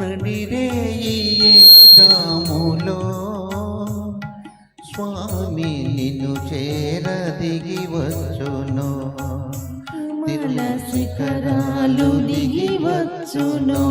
నడిరేదాములో స్వామి నిన్ను చేర దిగి వచ్చును తిరుమల శిఖరాలు దిగి వచ్చును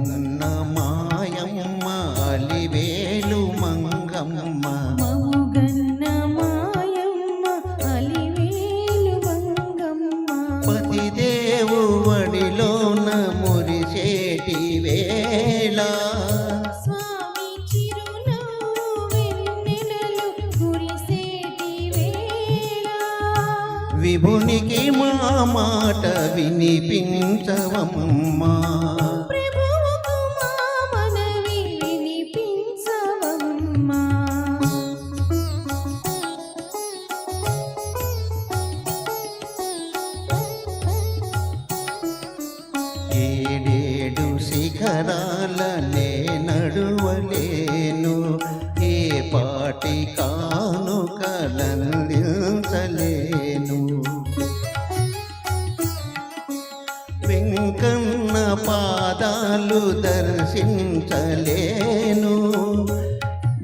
మముగన్న మాయమ్మ అలివేలు మంగమ్మ. మముగన్న మాయమ్మ అలివేలు మంగమ్మ. పతిదేవు వడిలోన మురిసేటి వేళ. స్వామి చిరునవ్వు వెన్నెలలు కురిసేటి వేళ. విభునికి మా మాట వినిపించవమ్మా. వినిపించవమ్మా ఏడేడు శిఖరాలనే నడువలేను. ఏ పాటి కానుకలందించలేను. వెంకన్న పాదాలు దర్శించలేను.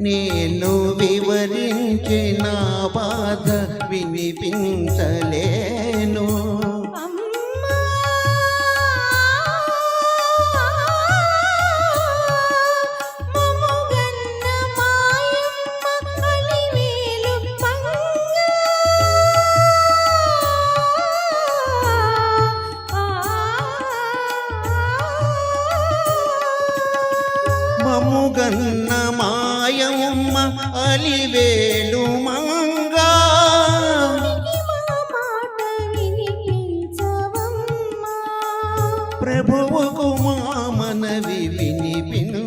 నేను వివరించిన బాధ వినిపించలేను అమ్మా మముగన్న మాయమ్మ అలివేలు మాయమ్మ అలివేలు మంగా. ప్రభువుకు మా మనవి వినిపించవమ్మా.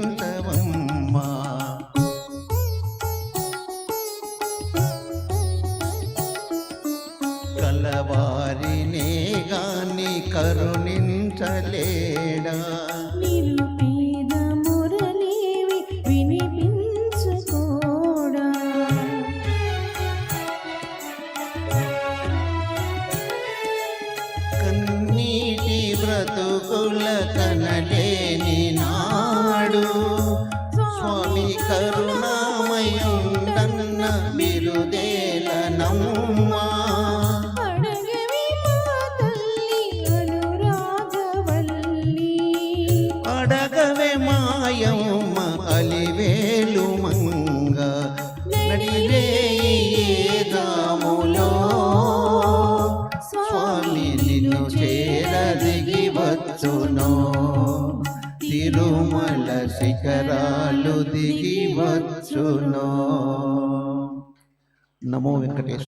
కలవారినే గాని కరుణించలేడా? బ్రతుకుల కనలేని నాడు. స్వామి కరుణామయుండన్న బిరుదేలనమ్మా అడగవి మా తల్లి అనురాగవల్లి. అడగవే మాయమ్మ అలివేలు మంగ. దాములో స్వామి నిన్ను చేరదిగి వచ్చును తిరుమల శిఖరాలు దిగి వచ్చును. నమో వెంకటేశ్వర